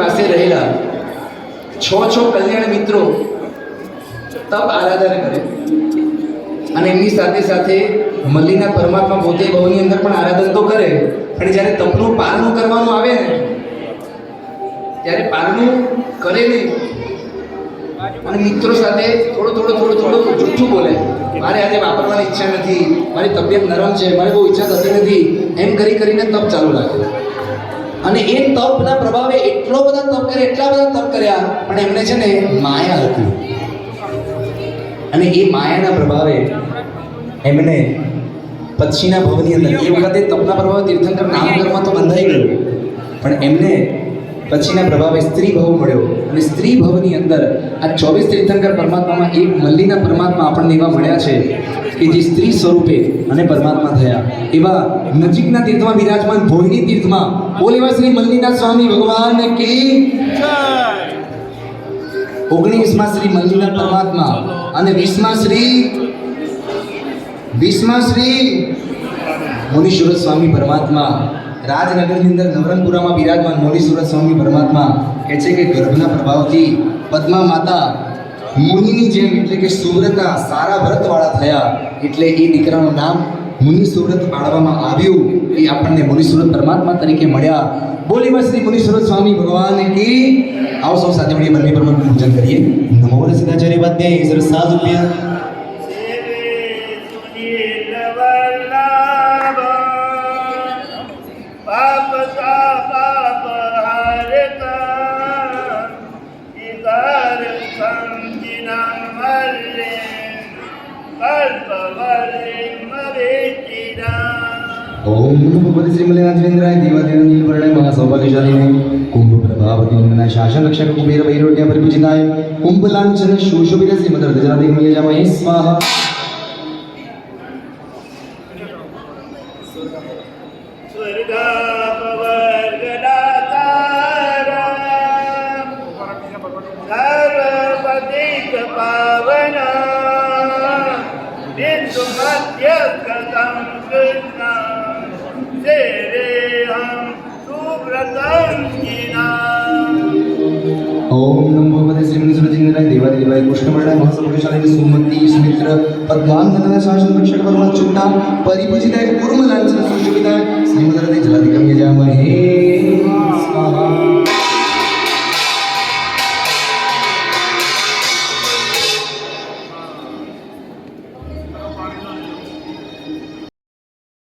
પાસે રહેલા છ છ કલ્યાણ મિત્રો તપ આરાધના કરે. અને એમની સાથે સાથે મલ્લીના પરમાત્મા પોતે ભવની અંદર પણ આરાધન તો કરે. પણ જ્યારે તપનું પાલનું કરવાનું આવે ને, ત્યારે પાલનું કરે નહીં. અને મિત્રો સાથે થોડું થોડું થોડું થોડું જૂઠું બોલે. મારે આજે વાપરવાની ઈચ્છા નથી. મારી તબિયત નરમ છે. મારે બહુ ઈચ્છા થતી નથી. એમ કરી કરીને તપ ચાલુ રાખે. અને એ તપના પ્રભાવે એટલો બધા તપ કર્યા, એટલા બધા તપ કર્યા, પણ એમને છે ને માયા હતી અને એ માયાના પ્રભાવે એમને પછીના ભવની અંદર, એ વખતે તપના પ્રભાવે તીર્થંકર નામકરમાં તો બંધાઈ ગયું, પણ એમને પછીના પ્રભાવે સ્ત્રી ભવ મળ્યો. અને સ્ત્રી ભવની અંદર આ ચોવીસ તીર્થંકર પરમાત્મામાં એક મલ્લીના પરમાત્મા આપણને એવા મળ્યા છે કે જે સ્ત્રી સ્વરૂપે અને પરમાત્મા થયા, એવા નજીકના તીર્થમાં બિરાજમાન ભોયની તીર્થમાં બોલેવા શ્રી મલ્લીના સ્વામી ભગવાન કે ઓગણીસમાં શ્રી મલ્લીના પરમાત્મા અને વીસમાં શ્રી વીસમાં શ્રી મુનીશ્વર સ્વામી પરમાત્મા. રાજનગરની અંદર નવરંગપુરામાં બિરાજમાન મુનીશ્વર સ્વામી પરમાત્મા કહે છે કે ગર્ભના પ્રભાવથી પદ્મા માતા મુનિની જેમ એટલે કે સુવ્રતા સારા વ્રતવાળા થયા એટલે એ દીકરાનું નામ મુનિ સુવ્રત પાડવામાં આવ્યું. એ આપણને મુનિસુરત પરમાત્મા તરીકે મળ્યા. બોલીમાં શ્રી મુનિસુરત સ્વામી ભગવાન કી. આવો સૌ સાથે મળીએ, બંને પરમાત્મા પૂજન કરીએ. નમો રસિકાચાર્ય વાદ્ય સર સાત રૂપિયા ઓમ નમો ભગવતે શ્રી મલ્લિકાર્જુનેન્દ્રાય દેવાદેવ નીલવર્ણાય મહાસૌભાગ્યશાલિને કુંભ પ્રભાવતી નંદનાય શાસન રક્ષક કુબેર વૈરોટ્ય પરિપૂજિતાય કુંભ લાંછન શોષોભિત શ્રીમદ રજરાદેવ નિયજામહે પાવના બિંદુ મધ્ય કથમ કૃષ્ણ સે રે હમ સુવ્રતમ ઓમ નમો ભગવતે શ્રી મનુષ્યજીનાય દેવાદિ દેવાય કૃષ્ણમણાય મહાસમુખશાલિની સુમંતી સુમિત્ર પદ્ગાન ગણના શાસન રક્ષક પરમા ચુટ્ટા પરિપૂજિતાય કુર્મલાંચન સુશોભિતાય શ્રીમદરદે જલાધિગમ્ય જામહે